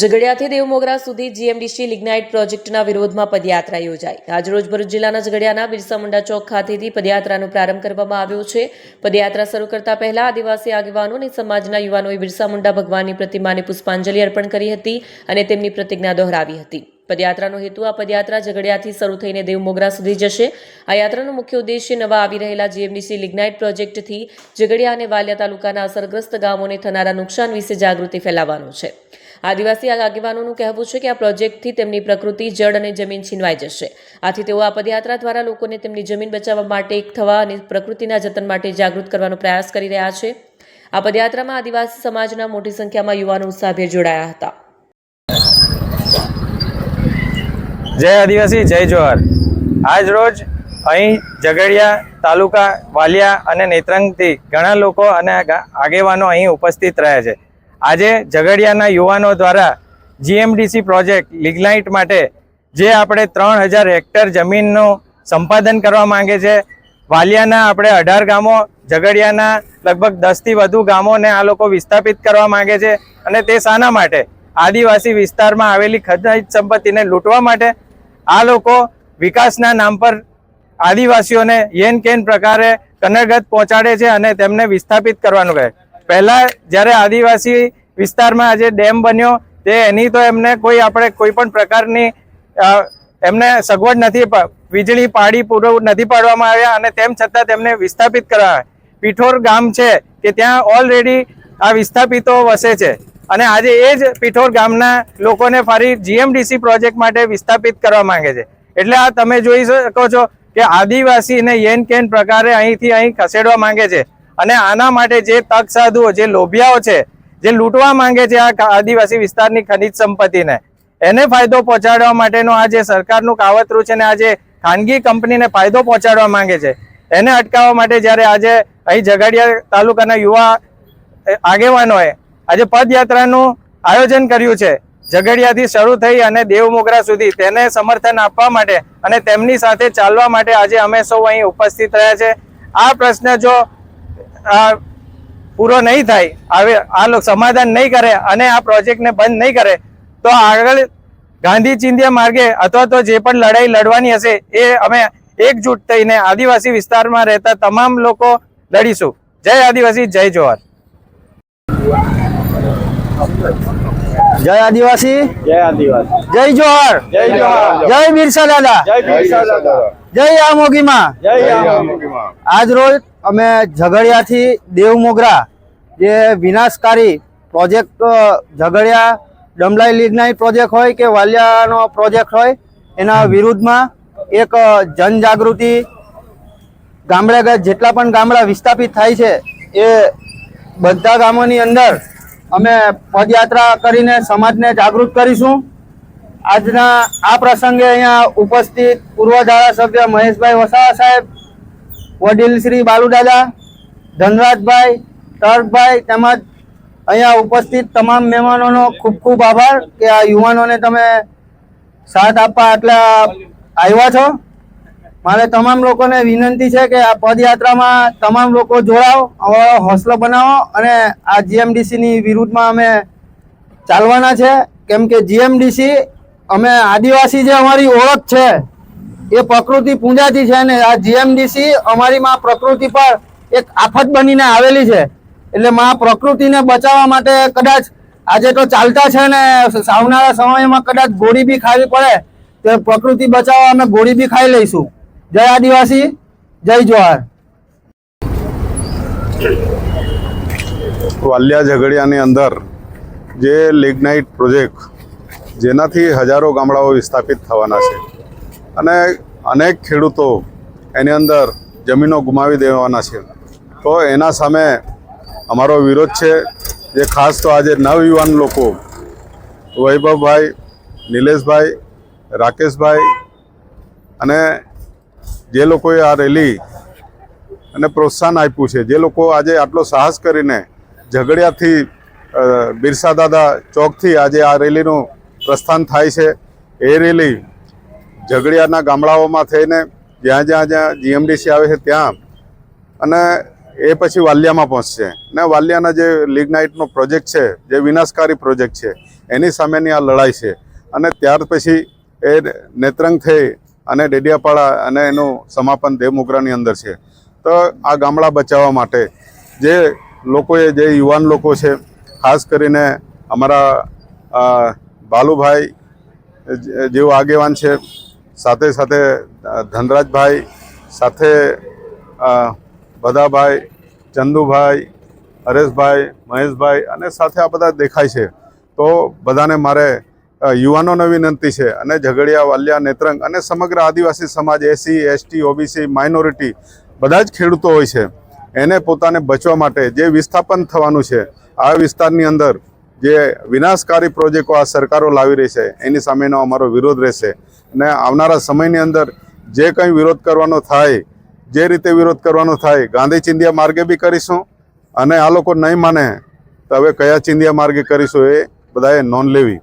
ઝઘડિયાથી દેવમોગરા સુધી GMDC lignite પ્રોજેક્ટના વિરોધમાં પદયાત્રા યોજાઈ. આજરોજ ભરૂચ જિલ્લાના ઝઘડિયાના બિરસા મુંડા ચોક ખાતેથી પદયાત્રાનો પ્રારંભ કરવામાં આવ્યો છે. પદયાત્રા શરૂ કરતા પહેલા આદિવાસી આગેવાનો અને સમાજના યુવાનોએ બિરસા મુંડા ભગવાનની પ્રતિમાને પુષ્પાંજલિ અર્પણ કરી હતી અને તેમની પ્રતિજ્ઞા દોહરાવી હતી. પદયાત્રાનો હેતુ આ પદયાત્રા ઝઘડિયાથી શરૂ થઈને દેવમોગરા સુધી જશે. આ યાત્રાનો મુખ્ય ઉદ્દેશ્ય નવા આવી રહેલા જીએમડીસી લિગ્નાઇટ પ્રોજેક્ટથી ઝઘડિયા અને વાલિયા તાલુકાના અસરગ્રસ્ત ગામોને થનારા નુકસાન વિશે જાગૃતિ ફેલાવવાનો છે. આદિવાસી આગેવાનોનું કહેવું છે કે આ પ્રોજેક્ટથી તેમની પ્રકૃતિ, જળ અને જમીન છીનવાઈ જશે. આથી તેઓ આ પદયાત્રા દ્વારા લોકોને તેમની જમીન બચાવવા માટે એક થવા અને પ્રકૃતિના જતન માટે જાગૃત કરવાનો પ્રયાસ કરી રહ્યા છે. આ પદયાત્રામાં આદિવાસી સમાજના મોટી સંખ્યામાં યુવાનો ઉત્સાહભેર જોડાયા હતા. જય આદિવાસી, જય જોહર. આજ રોજ અહીં ઝઘડિયા તાલુકા વાલિયા અને નેત્રંગથી ઘણા લોકો અને આગેવાનો અહીં ઉપસ્થિત રહ્યા છે. આજે ઝઘડિયાના યુવાનો દ્વારા જીએમડીસી પ્રોજેક્ટ લિગ્નાઇટ માટે જે આપણે ત્રણ હજાર હેક્ટર જમીનનું સંપાદન કરવા માંગે છે, વાલિયાના આપણે અઢાર ગામો, ઝઘડિયાના લગભગ દસથી વધુ ગામોને આ લોકો વિસ્થાપિત કરવા માંગે છે અને તે શાના માટે આદિવાસી વિસ્તારમાં આવેલી ખજાઈ સંપત્તિને લૂંટવા માટે આ લોકો વિકાસના નામ પર આદિવાસીઓને યેન કેન પ્રકારે કનરગત પહોંચાડે છે અને તેમને વિસ્થાપિત કરવાનું કહે પહેલા જ્યારે આદિવાસી વિસ્તારમાં આજે ડેમ બન્યો, તે એની તો એમને કોઈ આપણે કોઈ પણ પ્રકારની એમને સગવડ નથી વીજળી પાડી પૂરો નથી પાડવામાં આવ્યા અને તેમ છતાં તેમને વિસ્થાપિત કરવા આવ્યા. પીઠોર ગામ છે કે ત્યાં ઓલરેડી આ વિસ્થાપિતો વસે છે. અને આજે એ જ પીઠોર ગામના લોકોને ફરી જીએમડીસી પ્રોજેક્ટ માટે વિસ્થાપિત કરવા માંગે છે. એટલે આ તમે જોઈ શકો છો કે આદિવાસીને યેન કેન પ્રકારે અહીંથી અહીં ખસેડવા માંગે છે. અને આના માટે જે તક સાધુઓ, જે લોભિયાઓ છે, જે લૂંટવા માંગે છે આ આદિવાસી વિસ્તારની ખનિજ સંપત્તિને, એને ફાયદો પહોંચાડવા માટેનો આ જે સરકારનું કાવતરું છે ને આ જે ખાનગી કંપનીને ફાયદો પહોંચાડવા માંગે છે, એને અટકાવવા માટે જ્યારે આજે અહીં ઝઘડિયા તાલુકાના યુવા આગેવાનોએ આજે પદયાત્રાનું આયોજન કર્યું છે, ઝઘડિયાથી શરૂ થઈ અને દેવમોગરા સુધી તેને સમર્થન આપવા માટે અને તેમની સાથે ચાલવા માટે આજે અમે સૌ અહીં ઉપસ્થિત રહ્યા છે, આ પ્રશ્ન જો આ પૂરો નહીં થાય, આવે, આ લોકો સમાધાન નહીં કરે અને આ પ્રોજેક્ટને બંધ નહીં કરે, તો આગળ ગાંધી ચિંધ્યા માર્ગે અથવા તો જે પણ લડાઈ લડવાની હશે, એ અમે એકજૂટ થઈને આદિવાસી વિસ્તારમાં રહેતા તમામ લોકો લડીશું. જય આદિવાસી, જય જોહર જય આદિવાસી. જય આદિવાસી. જય જોહર. જય જોહર. જય બિરસા દાદા. જય જય મોગીમાં જય આજ રોજ અમે ઝઘડિયાથી દેવમોગરા જે વિનાશકારી project Jhagadia Damlai lignite project હોય કે વાલિયાનો પ્રોજેક્ટ હોય એના વિરુદ્ધમાં એક જનજાગૃતિ ગામડે જેટલા પણ ગામડા વિસ્થાપિત થાય છે એ બધા ગામોની અંદર અમે પદયાત્રા કરીને સમાજને જાગૃત કરીશું. આજના આ પ્રસંગે અહીંયા ઉપસ્થિત પૂર્વ ધારાસભ્ય મહેશભાઈ વસાવા સાહેબ, વડીલ શ્રી બાલુદાદા, ધનરાજભાઈ તર્કભાઈ તેમજ અહીંયા ઉપસ્થિત તમામ મહેમાનોનો ખૂબ ખૂબ આભાર કે આ યુવાનોને તમે સાથ આપવા આટલા આવ્યા છો. મારે તમામ લોકોને વિનંતી છે કે આ પદયાત્રામાં તમામ લોકો જોડાઓ અમારો હોસલો બનાવો અને આ જીએમડીસીની વિરુદ્ધમાં અમે ચાલવાના છે. કેમ કે જીએમડીસી અમે આદિવાસી જે અમારી ઓળખ છે, એ પ્રકૃતિ પૂંજાતી છે ને આ જીએમડીસી અમારી માં પ્રકૃતિ પર એક આફત બનીને આવેલી છે. એટલે માં પ્રકૃતિને બચાવવા માટે કદાચ આજે તો ચાલતા છે ને આવનારા સમયમાં કદાચ ગોળી બી ખાવી પડે, તો પ્રકૃતિ બચાવવા અમે ગોળી બી ખાઈ લઈશું. જય આદિવાસી, જય જોહાર વાલિયા ઝઘડિયાની અંદર જે લિગ્નાઇટ પ્રોજેક્ટ, જેનાથી હજારો ગામડાઓ વિસ્થાપિત થવાના છે અને અનેક ખેડૂતો એની અંદર જમીનો ગુમાવી દેવાના છે. તો એના સામે અમારો વિરોધ છે, જે ખાસ તો આજે નવયુવાન લોકો, વૈભવભાઈ, નિલેશભાઈ, રાકેશભાઈ અને જે લોકોએ આ રેલી અને પ્રોત્સાહન આપ્યું છે, જે લોકો આજે આટલો સાહસ કરીને ઝઘડિયાથી બિરસા દાદા ચોકથી આજે આ રેલીનું પ્રસ્થાન થાય છે. એ રેલી ઝઘડિયાના ગામડાઓમાં થઈને જ્યાં જ્યાં જ્યાં જીએમડીસી આવે છે ત્યાં અને એ પછી વાલિયામાં પહોંચશે. ને વાલિયાના જે લિગ્નાઇટનો પ્રોજેક્ટ છે, જે વિનાશકારી પ્રોજેક્ટ છે, એની સામેની આ લડાઈ છે. અને ત્યાર પછી એ નેત્રંગ થઈ અને ડેડિયાપાડા અને એનું સમાપન દેવમુગરાની અંદર છે. તો આ ગામડા બચાવવા માટે જે લોકોએ, જે યુવાન લોકો છે, ખાસ કરીને અમારા ભાલુભાઈ જેઓ આગેવાન છે, સાથે સાથે ધનરાજભાઈ, સાથે બધાભાઈ, ચંદુભાઈ, હરેશભાઈ, મહેશભાઈ અને સાથે આ બધા દેખાય છે. તો બધાને મારે યુવાનોને વિનંતી છે અને ઝઘડિયા, વાલિયા, નેત્રંગ અને સમગ્ર આદિવાસી સમાજ, એસી, એસટી, ઓબીસી, માઇનોરિટી બધા જ ખેડૂતો હોય છે. એને પોતાને બચવા માટે જે વિસ્થાપન થવાનું છે, આ વિસ્તારની અંદર જે વિનાશકારી પ્રોજેક્ટો આ સરકારો લાવી રહી છે, એની સામેનો અમારો વિરોધ રહેશે. અને આવનારા સમયની અંદર જે કંઈ વિરોધ કરવાનો થાય, જે રીતે વિરોધ કરવાનો થાય, ગાંધી ચિંધિયા માર્ગે બી કરીશું અને આ લોકો નહીં માને, તો હવે કયા ચિંધિયા માર્ગે કરીશું એ બધાએ નોંધ લેવી.